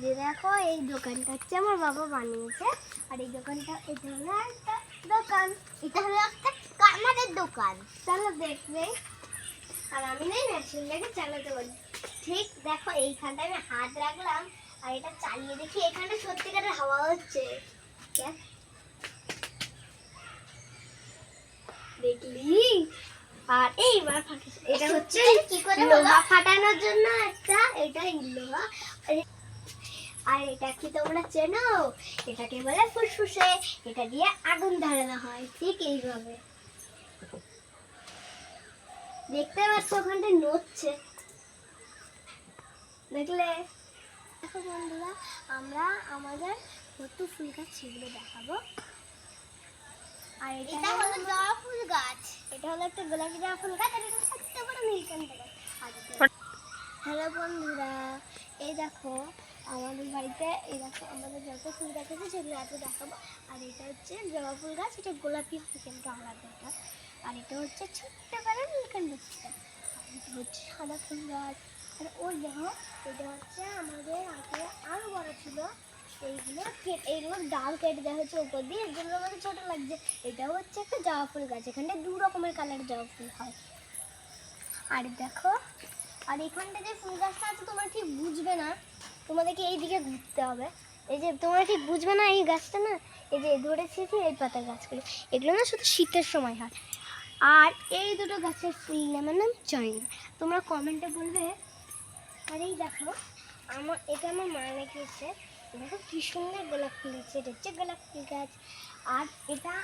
যে দেখো এই দোকানটা হচ্ছে আমার বাবা বানিয়েছে। আর এই দোকানটা এটা হলো একটা দোকান। এটা হলো একটা আমাদের দোকান। চলো দেখবে। আর আমি না মেশিনটাকে চালাতে পারি। ঠিক দেখো এইখানটা আমি হাত রাখলাম। আর এটা চালিয়ে দেখি এখানে সত্যিকারের হাওয়া হচ্ছে। দেখলি? আর এইবার ফাটিয়েছে। এটা হচ্ছে কি করে লোহা ফাটানোর জন্য একটা এটা লোহা আর- এটা কি তোমরা চেনো? এটাকে বলে ফুসফুসে। এটা দিয়ে আগুন ধরানো হয়। ঠিক এইভাবে। দেখতে পাচ্ছ ওখানটা নড়ছে। দেখলে? দেখো বন্ধুরা আমরা আমাদের কত ফুল গাছ সেগুলো দেখাবো। আর এটা হলো জবা ফুল গাছ। এটা হলো একটা গোলাপি জবা ফুল গাছ আর এটা ছোট্ট বড় নীলকণ্ঠ গাছ। হ্যালো বন্ধুরা এই দেখো আমাদের বাড়িতে এই দেখো, আমাদের যত ফুল গাছ আছে সেগুলো এত দেখাবো। আর এটা হচ্ছে জবা ফুল গাছ, এটা গোলাপি হয় আলাদা এটা আর এটা হচ্ছে ছোট্ট গাছ আর হচ্ছে সাদা ফুল গাছ। আর ওই দেখো, এটা হচ্ছে আমাদের আগে আরও বড় ছিল। এইগুলো এইগুলো ডাল কেটে দেওয়া হচ্ছে উপর দিয়ে। যেগুলো আমাদের ছোট লাগছে। এটা হচ্ছে একটা জবা ফুল গাছ। এখানটা দু রকমের কালারের জবা ফুল হয়। আর দেখো, আর এখানটা যে ফুল গাছটা আছে, তোমরা ঠিক বুঝবে না। তোমাদেরকে এই দিকে ঘুরতে হবে। এই যে তোমরা ঠিক বুঝবে না এই গাছটা না, এই যে ধরেছি এই পাতার গাছগুলো, এগুলো না শুধু শীতের সময় হয়। আর এই দুটো গাছের ফুল নামের নাম জানি না তোমরা কমেন্টে বলবে, আর এই দেখো, আমার এটা আমার মা লাগিয়েছে। দেখো কি সুন্দর গোলাপ ফুল আছে এটা হচ্ছে গোলাপ ফুল গাছ। আর এটা,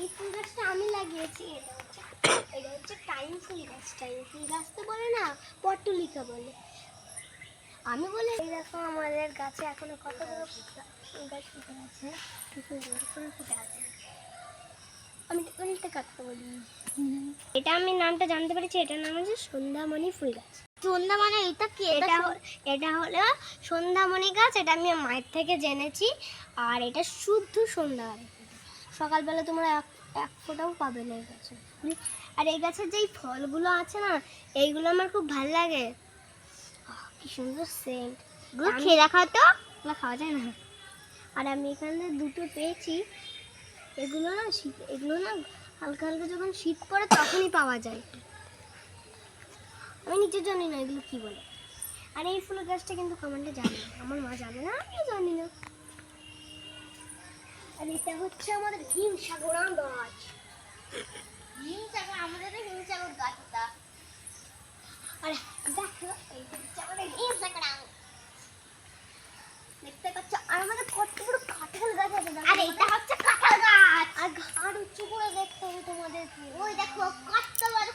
এই ফুল গাছটা আমি লাগিয়েছি, এটা হচ্ছে এটা হচ্ছে টাইম ফুল গাছ টাইম ফুল গাছ তো বলে না পটুলিকা বলে। আমি বলি এই দেখো আমাদের গাছে এখনও কতগুলো গাছ ফুটে আছে? ফুটে আছে আমি উল্টে কাটতে বলি। এটা আমি নামটা জানতে পেরেছি এটার নাম হচ্ছে সন্ধ্যামণি ফুল গাছ। সন্ধ্যা মানে এটা কি? এটা এটা হলো সন্ধ্যামণি গাছ এটা আমি মায়ের থেকে জেনেছি আর এটা শুদ্ধ সন্ধ্যা হয়। সকালবেলা তোমরা এক এক ফোঁটাও পাবে না এই গাছে। আর এই গাছের যেই ফলগুলো আছে না এইগুলো আমার খুব ভালো লাগে। কি সুন্দর সেন্ট এগুলো খেয়ে দেখা তো। এগুলো খাওয়া যায় না। আর আমি এখানে দুটো পেয়েছি। এগুলো না শীত এগুলো না হালকা হালকা যখন শীত পড়ে তখনই পাওয়া যায়। আমি নিজে জানি না এগুলো কি বলে? আর এই ফুলের গাছটা কিন্তু কমেন্টে জানি না আমার মা জানে না আমিও জানি না। আর এটা হচ্ছে আমাদের হিমসাগরা গাছ। হিমসাগর আমাদের হিমসাগর গাছ। দেখতে হবে তোমাদের ওই দেখো কত বড়